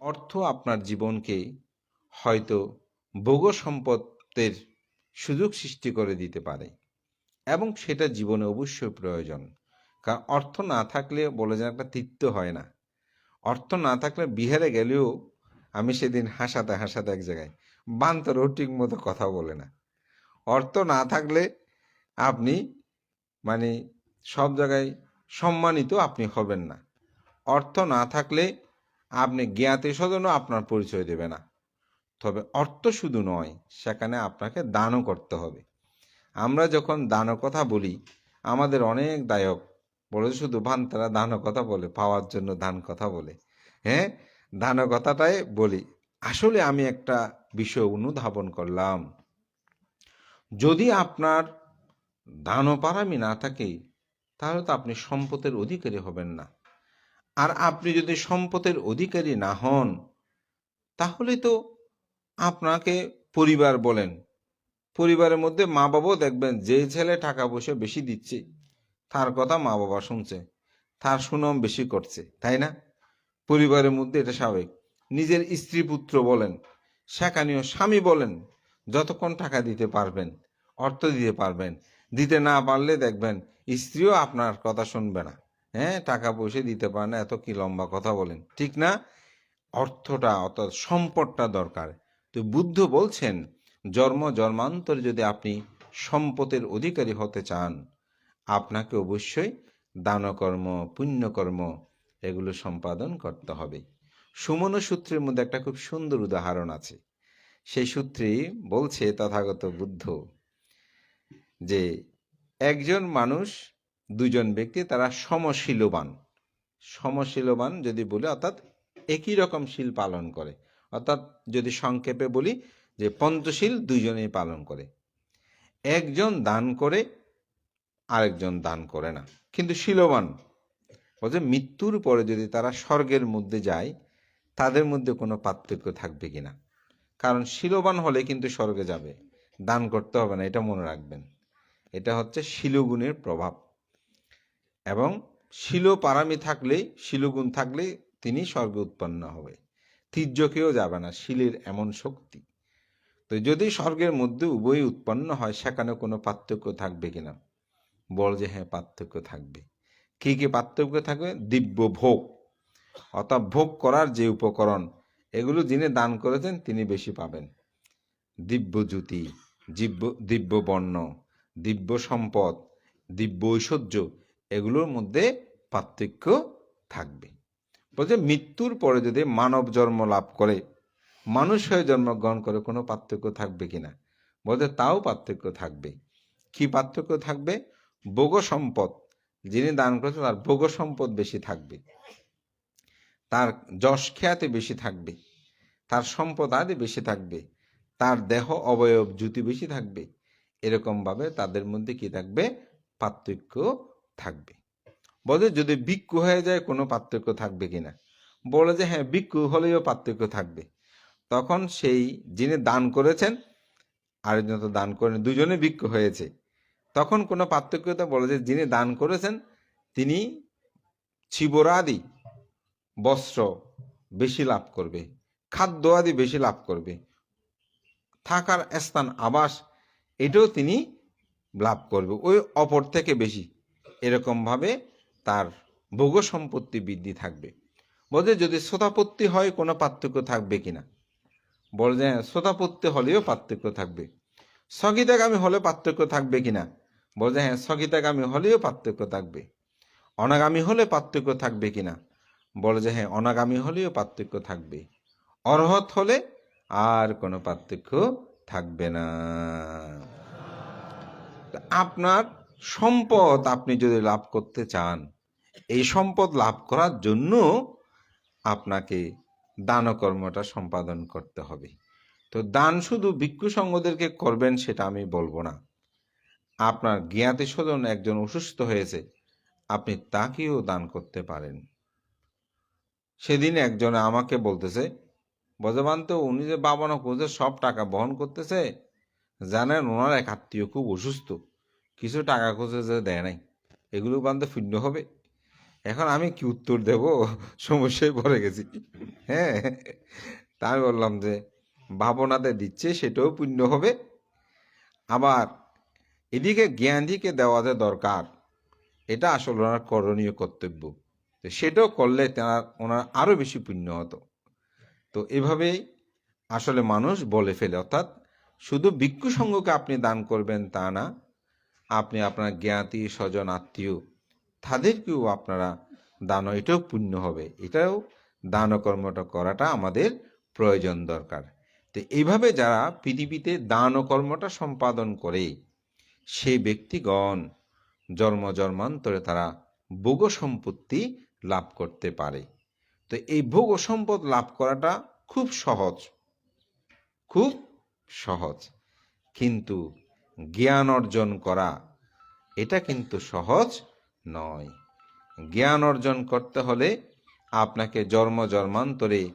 অর্থ আপনার জীবনকে হয়তো ভোগ সম্পদের সুযোগ সৃষ্টি করে দিতে পারে এবং সেটা জীবনে অবশ্যই প্রয়োজন। কারণ অর্থ না থাকলে বলে যেন একটা তৃপ্ত হয় না। অর্থ না থাকলে বিহারে গেলেও আমি সেদিন হাসাতে হাসাতে এক জায়গায় বান্তরও ঠিক মতো কথা বলে না। অর্থ না থাকলে আপনি মানে সব জায়গায় সম্মানিত আপনি হবেন না। অর্থ না থাকলে আপনি জ্ঞাতি স্বজনও আপনার পরিচয় দেবে না। তবে অর্থ শুধু নয়, সেখানে আপনাকে দানও করতে হবে। আমরা যখন দানের কথা বলি, আমাদের অনেক দায়ক বলে শুধু ভান্তারা দানও কথা বলে, পাওয়ার জন্য দান কথা বলে। হ্যাঁ দানের কথাটাই বলি, আসলে আমি একটা বিষয় অনুধাবন করলাম। যদি আপনার দানপারামি না থাকে, তাহলে তো আপনি সম্পদের অধিকারী হবেন না। আর আপনি যদি সম্পদের অধিকারী না হন, তাহলে তো আপনাকে পরিবার বলেন। পরিবারের মধ্যে মা বাবাও দেখবেন যে ছেলে টাকা পয়সা বেশি দিচ্ছে, তার কথা মা বাবা শুনছে, তার সুনাম বেশি করছে, তাই না? পরিবারের মধ্যে এটা স্বাভাবিক। নিজের স্ত্রী পুত্র বলেন, সেখানেও স্বামী বলেন, যতক্ষণ টাকা দিতে পারবেন, অর্থ দিতে পারবেন। দিতে না পারলে দেখবেন স্ত্রীও আপনার কথা শুনবে না। হ্যাঁ টাকা পয়সা দিতে পারে না, এত কি লম্বা কথা বলেন? ঠিক না? অর্থটা, অর্থাৎ সম্পদটা দরকার। তো বুদ্ধ বলছেন, জন্ম, জন্মান্তরে যদি আপনি সম্পদের অধিকারী হতে চান, আপনাকে অবশ্যই দানকর্ম, পুণ্যকর্ম এগুলো সম্পাদন করতে হবে। সুমন সূত্রের মধ্যে একটা খুব সুন্দর উদাহরণ আছে। সেই সূত্রে বলছে তথাগত বুদ্ধ যে, একজন মানুষ দুজন ব্যক্তি তারা সমশীলবান। সমশীলবান যদি বলি, অর্থাৎ একই রকম শীল পালন করে। অর্থাৎ যদি সংক্ষেপে বলি যে পঞ্চশীল দুইজনেই পালন করে। একজন দান করে, আরেকজন দান করে না। কিন্তু শিলবান, বলছে মৃত্যুর পরে যদি তারা স্বর্গের মধ্যে যায়, তাদের মধ্যে কোনো পার্থক্য থাকবে কিনা কারণ শীলবান হলে কিন্তু স্বর্গে যাবে, দান করতে হবে না, এটা মনে রাখবেন। এটা হচ্ছে শিলগুণের প্রভাব। এবং শিল পারামি থাকলে, শিলগুণ থাকলে তিনি স্বর্গে উৎপন্ন হবে। তীর্যকেও যাবে না, শিলের এমন শক্তি। তো যদি স্বর্গের মধ্যে উভয়ই উৎপন্ন হয়, সেখানে কোনো পার্থক্য থাকবে কিনা বল যে হ্যাঁ পার্থক্য থাকবে। কি কি পার্থক্য থাকবে? দিব্য ভোগ। অর্থাৎ ভোগ করার যে উপকরণ, এগুলো যিনি দান করেছেন, তিনি বেশি পাবেন। দিব্য জ্যোতি দিব্য দিব্য বর্ণ, দিব্য সম্পদ, দিব্য ঐশ্বর্য এগুলোর মধ্যে পার্থক্য থাকবে। বলছে, মৃত্যুর পরে যদি মানব জন্ম লাভ করে, মানুষ হয়ে জন্মগ্রহণ করে, কোনো পার্থক্য থাকবে কিনা বলতে তাও পার্থক্য থাকবে। কি পার্থক্য থাকবে? ভোগ সম্পদ। যিনি দান করেছেন, তার ভোগ সম্পদ বেশি থাকবে। তার যশ খ্যাতি বেশি থাকবে। তার সম্পদ আদি বেশি থাকবে। তার দেহ অবয়ব, জ্যোতি বেশি থাকবে। এরকমভাবে তাদের মধ্যে কি থাকবে? পার্থক্য থাকবে। বলে যদি ভিক্ষু হয়ে যায়, কোনো পার্থক্য থাকবে কিনা বলে যে হ্যাঁ ভিক্ষু হলেও পার্থক্য থাকবে। তখন সেই যিনি দান করেছেন, আরেকজন তো দান করেন, দুজনে ভিক্ষু হয়েছে। তখন কোনো পার্থক্যতা বলে যে, যিনি দান করেছেন, তিনি ছিবরাদি বস্ত্র বেশি লাভ করবে খাদ্য আদি বেশি লাভ করবে, থাকার স্থান, আবাস, এটাও তিনি লাভ করবে, ওই অপর থেকে বেশি। এরকমভাবে তার ভোগ সম্পত্তি বৃদ্ধি থাকবে। বলছে, যদি শ্রোতাপত্তি হয়, কোনো পার্থক্য থাকবে কিনা বলে যে শ্রোতাপত্তি হলেও পার্থক্য থাকবে। স্থগিতাগামী হলে পার্থক্য থাকবে কিনা বলে যে হ্যাঁ স্থগিতাগামী হলেও পার্থক্য থাকবে। অনাগামী হলে পার্থক্য থাকবে কিনা বলে যে হ্যাঁ অনাগামী হলেও পার্থক্য থাকবে। অর্হত হলে আর কোনো পার্থক্য থাকবে না। আপনার সম্পদ আপনি যদি লাভ করতে চান, এই সম্পদ লাভ করার জন্য আপনাকে দানকর্মটা সম্পাদন করতে হবে। তো দান শুধু ভিক্ষু সঙ্গদেরকে করবেন সেটা আমি বলব না। আপনার জ্ঞাতি স্বজন একজন অসুস্থ হয়েছে, আপনি তাকেও দান করতে পারেন। সেদিন একজন আমাকে বলতেছে বজবান তো উনি যে বাবানো কোচে সব টাকা বহন করতেছে, জানেন ওনার এক আত্মীয় খুব অসুস্থ। কিছু টাকা খুঁজে যে দেয় নাই। এগুলো বান্ধে শূন্য হবে। এখন আমি কি উত্তর দেব? সমস্যায় পড়ে গেছি। হ্যাঁ তাই বললাম যে, ভাবনাতে দিচ্ছে, সেটাও পুণ্য হবে। আবার এদিকে জ্ঞানীকে দেওয়া যে দরকার, এটা আসলে ওনার করণীয় কর্তব্য। তো সেটাও করলে তেনার ওনার আরও বেশি পুণ্য হতো। তো এভাবেই আসলে মানুষ বলে ফেলে। অর্থাৎ শুধু ভিক্ষু আপনি দান করবেন তা না আপনি আপনার জ্ঞাতি স্বজন আত্মীয়, তাদেরকেও আপনারা দান এটাও পুণ্য হবে। এটাও দান কর্মটা করাটা আমাদের প্রয়োজন দরকার। তো এইভাবে যারা পৃথিবীতে দান কর্মটা সম্পাদন করে, সেই ব্যক্তিগণ জন্ম জন্মান্তরে তারা ভোগ সম্পত্তি লাভ করতে পারে। তো এই ভোগ সম্পদ লাভ করাটা খুব সহজ খুব সহজ। কিন্তু জ্ঞান অর্জন করা। এটা কিন্তু সহজ নয়। জ্ঞান অর্জন করতে হলে আপনাকে জন্ম জন্মান্তরে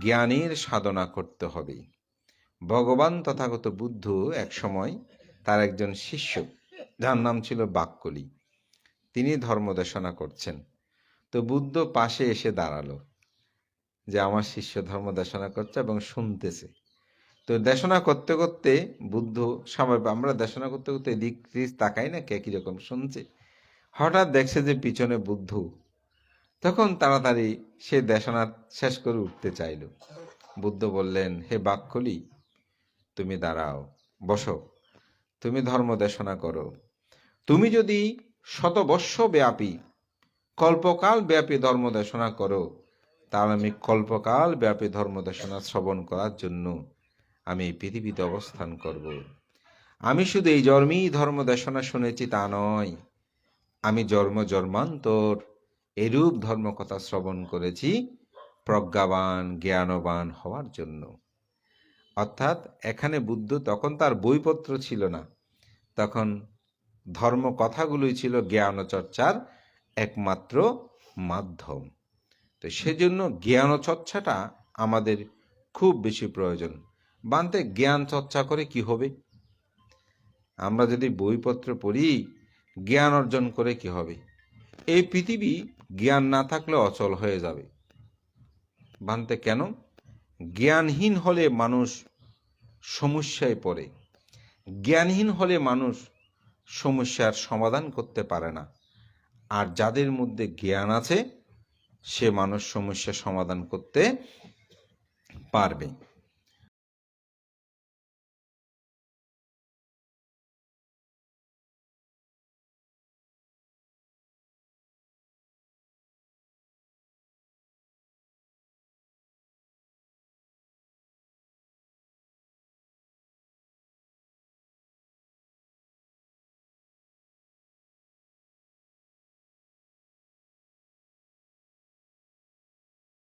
জ্ঞানের সাধনা করতে হবে। ভগবান তথাগত বুদ্ধ এক সময় তার একজন শিষ্য, যার নাম ছিল বাক্যলি তিনি ধর্মদেশনা করছেন। তো বুদ্ধ পাশে এসে দাঁড়াল যে, আমার শিষ্য ধর্মদেশনা করছে এবং শুনতেছে। তো দেশনা করতে করতে বুদ্ধ স্বাভাবিক, আমরা দেশনা করতে করতে এদিক দিক তাকাই না, কে কীরকম শুনছে? হঠাৎ দেখছে যে পিছনে বুদ্ধ। তখন তাড়াতাড়ি সে দেশনা শেষ করে উঠতে চাইল। বুদ্ধ বললেন, হে বাক্যলি তুমি দাঁড়াও, বসো। তুমি ধর্ম দেশনা করো। তুমি যদি শতবর্ষ ব্যাপী কল্পকাল ব্যাপী ধর্ম দেশনা করো, তাহলে আমি কল্পকাল ব্যাপী ধর্ম দেশনা শ্রবণ করার জন্য আমি এই পৃথিবীতে অবস্থান করব। আমি শুধু এই জন্মেই ধর্ম দেশনা শুনেছি তা নয়। আমি জন্ম জন্মান্তর এরূপ ধর্ম কথা শ্রবণ করেছি প্রজ্ঞাবান, জ্ঞানবান হওয়ার জন্য। অর্থাৎ এখানে বুদ্ধ তখন তার বইপত্র ছিল না। তখন ধর্ম কথাগুলোই ছিল জ্ঞান চর্চার একমাত্র মাধ্যম। তো সেজন্য জ্ঞান চর্চাটা আমাদের খুব বেশি প্রয়োজন। বানতে জ্ঞান চর্চা করে কি হবে? আমরা যদি বইপত্র পড়ি, জ্ঞান অর্জন করে কি হবে? এই পৃথিবী জ্ঞান না থাকলে অচল হয়ে যাবে। বানতে কেন? জ্ঞানহীন হলে মানুষ সমস্যায় পড়ে। জ্ঞানহীন হলে মানুষ সমস্যার সমাধান করতে পারে না। আর যাদের মধ্যে জ্ঞান আছে, সে মানুষ সমস্যা সমাধান করতে পারবে।